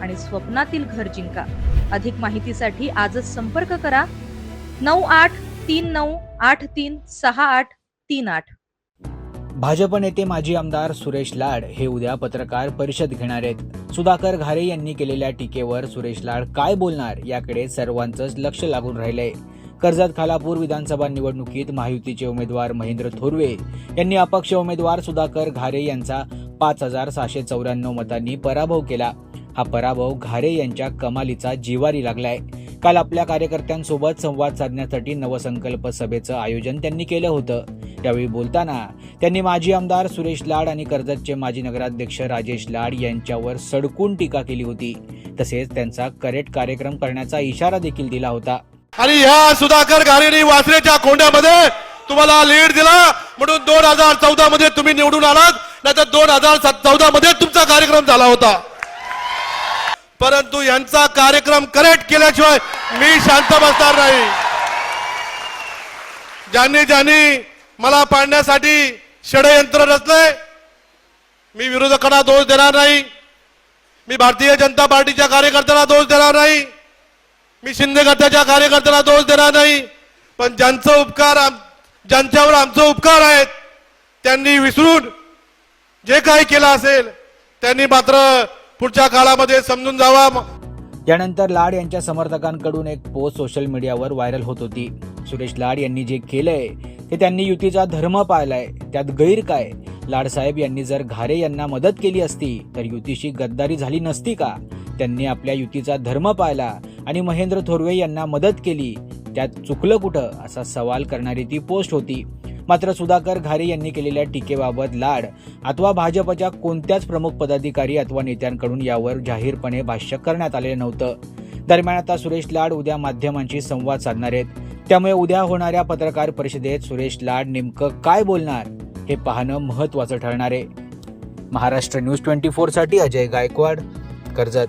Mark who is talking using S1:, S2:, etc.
S1: आणि स्वप्नातील घर जिंका. अधिक माहितीसाठी आजच संपर्क करा. नऊ आठ तीन नऊ आठ तीन सहा आठ तीन आठ.
S2: भाजप नेते माजी आमदार सुरेश लाड हे उद्या पत्रकार परिषद घेणार आहेत. सुधाकर घारे यांनी केलेल्या टीकेवर सुरेश लाड काय बोलणार याकडे सर्वांचंच लक्ष लागून राहिलंय. कर्जत खालापूर विधानसभा निवडणुकीत महायुतीचे उमेदवार महेंद्र थोरवे यांनी अपक्ष उमेदवार सुधाकर घारे यांचा पाच हजार सहाशे चौऱ्याण्णव मतांनी पराभव केला. हा पराभव घारे यांच्या कमालीचा जिवारी लागलाय. काल आपल्या कार्यकर्त्यांसोबत संवाद साधण्यासाठी नवसंकल्प सभेचं आयोजन त्यांनी केलं होतं. त्यावेळी बोलताना त्यांनी माजी आमदार सुरेश लाड आणि कर्जतचे माजी नगराध्यक्ष राजेश लाड यांच्यावर सडकून टीका केली होती. तसेच त्यांचा करेक्ट कार्यक्रम करण्याचा इशारा देखील दिला होता.
S3: आणि ह्या सुधाकर घारेने वासरेच्या कोंड्यामध्ये तुम्हाला लीड दिला. म्हणून दोन हजार चौदा मध्ये तुम्ही निवडून आलात. नाही तर दोन हजार चौदा मध्ये तुमचा कार्यक्रम झाला होता. परंतु यांचा कार्यक्रम करेक्ट केल्याशिवाय मी शांत बसणार नाही. ज्यांनी ज्यांनी मला पाडण्यासाठी षडयंत्र रचलंय मी विरोधकांना दोष देणार नाही. मी भारतीय जनता पार्टीच्या कार्यकर्त्यांना दोष देणार नाही. मी शिंदे गटाच्या कार्यकर्त्यांना दोष देणार नाही. पण ज्यांचं उपकार आम- ज्यांच्यावर आमचं उपकार आहेत त्यांनी विसरून जे काही केलं असेल त्यांनी मात्र पुढच्या काळामध्ये समजून जावा.
S2: यानंतर लाड यांच्या समर्थकांकडून एक पोस्ट सोशल मीडियावर व्हायरल होत होती. सुरेश लाड यांनी जे केलंय ते त्यांनी युतीचा धर्म पाळलाय. त्यात गैर काय? लाडसाहेब यांनी जर घारे यांना मदत केली असती तर युतीशी गद्दारी झाली नसती का? त्यांनी आपल्या युतीचा धर्म पाळला आणि महेंद्र थोरवे यांना मदत केली. त्यात चुकलं कुठं? असा सवाल करणारी ती पोस्ट होती. मात्र सुधाकर घारे यांनी केलेल्या टीकेबाबत लाड. अथवा भाजपच्या कोणत्याच प्रमुख पदाधिकारी अथवा नेत्यांकडून यावर जाहीरपणे भाष्य करण्यात आलेलं नव्हतं. दरम्यान आता सुरेश लाड उद्या माध्यमांशी संवाद साधणार आहेत. त्यामुळे उद्या होणाऱ्या पत्रकार परिषदेत सुरेश लाड नेमकं काय बोलणार हे पाहणं महत्वाचं ठरणार आहे. महाराष्ट्र न्यूज ट्वेंटी साठी अजय गायकवाड कर्जत.